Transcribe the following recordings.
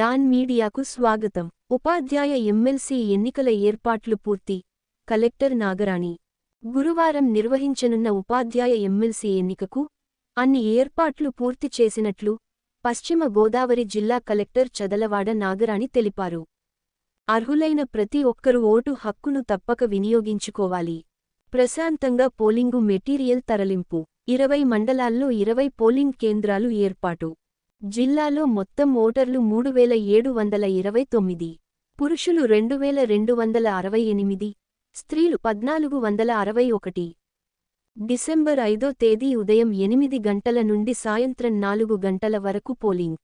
Don మీడియాకు స్వాగతం. ఉపాధ్యాయ MLC ఎన్నికల ఏర్పాట్లు పూర్తి. కలెక్టర్ నాగరాణి. గురువారం నిర్వహించనున్న ఉపాధ్యాయ ఎమ్మెల్సీ ఎన్నికకు అన్ని ఏర్పాట్లు పూర్తి చేసినట్లు పశ్చిమ గోదావరి జిల్లా కలెక్టర్ చదలవాడ నాగరాణి తెలిపారు. అర్హులైన ప్రతి ఒక్కరూ ఓటు హక్కును తప్పక వినియోగించుకోవాలి. ప్రశాంతంగా పోలింగు మెటీరియల్ తరలింపు. ఇరవై మండలాల్లో ఇరవై పోలింగ్ కేంద్రాలు ఏర్పాటు. జిల్లాలో మొత్తం ఓటర్లు మూడు వేల ఏడు వందల ఇరవై తొమ్మిది పురుషులు రెండు వేల రెండు వందల అరవై ఎనిమిది స్త్రీలు పద్నాలుగు వందల అరవై ఒకటి. డిసెంబర్ ఐదో తేదీ ఉదయం ఎనిమిది గంటల నుండి సాయంత్రం నాలుగు గంటల వరకు పోలింగ్.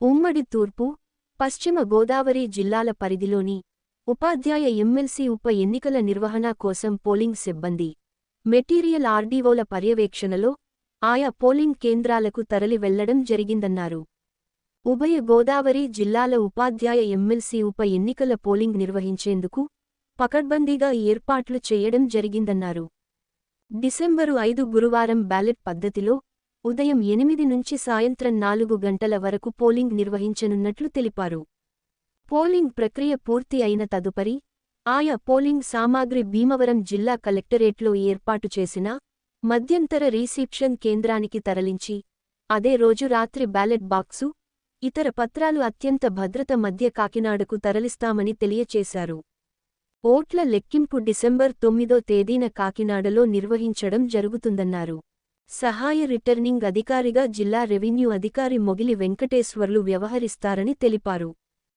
ఉమ్మడి తూర్పు పశ్చిమ గోదావరి జిల్లాల పరిధిలోని ఉపాధ్యాయ ఎమ్మెల్సీ ఉప ఎన్నికల నిర్వహణ కోసం పోలింగ్ సిబ్బంది. మెటీరియల్ ఆర్డీఓల పర్యవేక్షణలో ఆయా పోలింగ్ కేంద్రాలకు తరలి వెళ్ళడం జరిగిందన్నారు. ఉభయ గోదావరి జిల్లాల ఉపాధ్యాయ ఎమ్మెల్సీ ఉప ఎన్నికల పోలింగ్ నిర్వహించేందుకు పకడ్బందీగా ఏర్పాట్లు చేయడం జరిగిందన్నారు. డిసెంబరు ఐదు గురువారం బ్యాలెట్ పద్ధతిలో ఉదయం ఎనిమిది నుంచి సాయంత్రం నాలుగు గంటల వరకు పోలింగ్ నిర్వహించనున్నట్లు తెలిపారు. పోలింగ్ ప్రక్రియ పూర్తి అయిన తదుపరి ఆయా పోలింగ్ సామాగ్రి భీమవరం జిల్లా కలెక్టరేట్లో ఏర్పాటు చేసిన మధ్యంతర రీసెప్షన్ కేంద్రానికి తరలించి అదే రోజు రాత్రి బ్యాలెట్ బాక్సు ఇతర పత్రాలు అత్యంత భద్రత మధ్య కాకినాడకు తరలిస్తామని తెలియచేశారు. ఓట్ల లెక్కింపు డిసెంబర్ తొమ్మిదో తేదీన కాకినాడలో నిర్వహించడం జరుగుతుందన్నారు. సహాయ రిటర్నింగ్ అధికారిగా జిల్లా రెవెన్యూ అధికారి మొగిలి వెంకటేశ్వర్లు వ్యవహరిస్తారని తెలిపారు.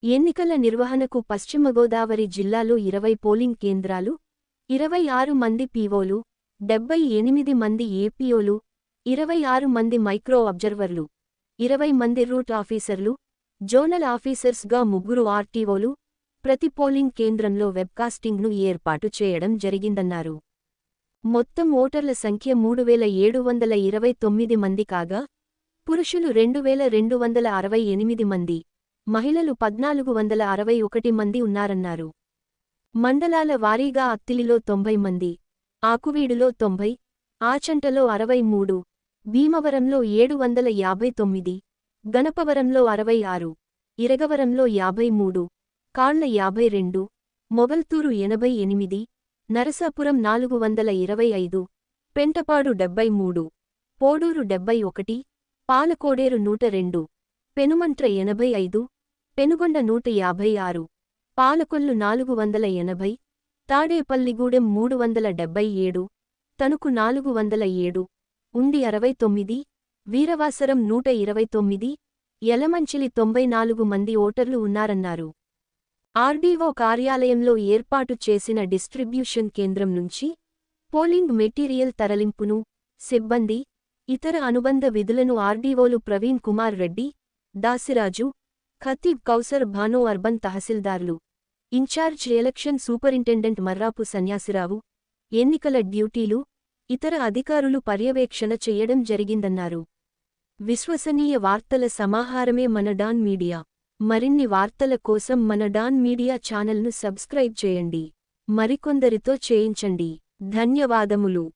ఎన్నికల నిర్వహణకు పశ్చిమ గోదావరి జిల్లాలో ఇరవై పోలింగ్ కేంద్రాలు ఇరవై ఆరు మంది పీవోలు డెబ్బై ఎనిమిది మంది ఏపీఓలు ఇరవై ఆరు మంది మైక్రో అబ్జర్వర్లు ఇరవై మంది రూట్ ఆఫీసర్లు జోనల్ ఆఫీసర్స్గా ముగ్గురు ఆర్టీఓలు ప్రతి పోలింగ్ కేంద్రంలో వెబ్కాస్టింగ్ను ఏర్పాటు చేయడం జరిగిందన్నారు. మొత్తం ఓటర్ల సంఖ్య మూడు వేల ఏడు వందల ఇరవై తొమ్మిది మంది కాగా పురుషులు రెండు వేల రెండు వందల అరవై ఎనిమిది మంది మహిళలు పద్నాలుగు వందల అరవై ఒకటి మంది ఉన్నారన్నారు. మండలాల వారీగా అత్తిలిలో తొంభై మంది ఆకువీడులో తొంభై ఆచంటలో అరవై మూడు భీమవరంలో ఏడు వందల యాభై తొమ్మిది గణపవరంలో అరవై ఆరు ఇరగవరంలో యాభై మూడు కాళ్ళ యాభై రెండు మొగల్తూరు ఎనభై ఎనిమిది నరసాపురం నాలుగు వందల ఇరవై ఐదు పెంటపాడు డెబ్బై మూడు పోడూరు డెబ్బై ఒకటి పాలకోడేరు నూట రెండు పెనుమంట్ర ఎనభై ఐదు పెనుగొండ నూట యాభై ఆరు పాలకొల్లు నాలుగు వందల ఎనభై తాడేపల్లిగూడెం మూడు వందల డెబ్బై ఏడు తణుకు నాలుగు వందల ఏడు ఉండి అరవై తొమ్మిది వీరవాసరం నూట ఇరవై తొమ్మిది యలమంచిలి తొంభై నాలుగు మంది ఓటర్లు ఉన్నారన్నారు. ఆర్డీఓ కార్యాలయంలో ఏర్పాటు చేసిన డిస్ట్రిబ్యూషన్ కేంద్రం నుంచి పోలింగ్ మెటీరియల్ తరలింపును సిబ్బంది ఇతర అనుబంధ విధులను ఆర్డీఓలు Praveen Kumar Reddy Dasiraju Khatib Kausar Bano urban తహసీల్దార్లు in charge election superintendent Marrapu Sanyasirao ఎన్నికల డ్యూటీలు ఇతర అధికారులు పర్యవేక్షణ చెయ్యడం జరిగిందన్నారు. విశ్వసనీయ వార్తల సమాహారమే మన డాన్ మీడియా. మరిన్ని వార్తల కోసం మన డాన్ మీడియా ఛానల్ను సబ్స్క్రైబ్ చేయండి. మరికొందరితో చేయించండి. ధన్యవాదములు.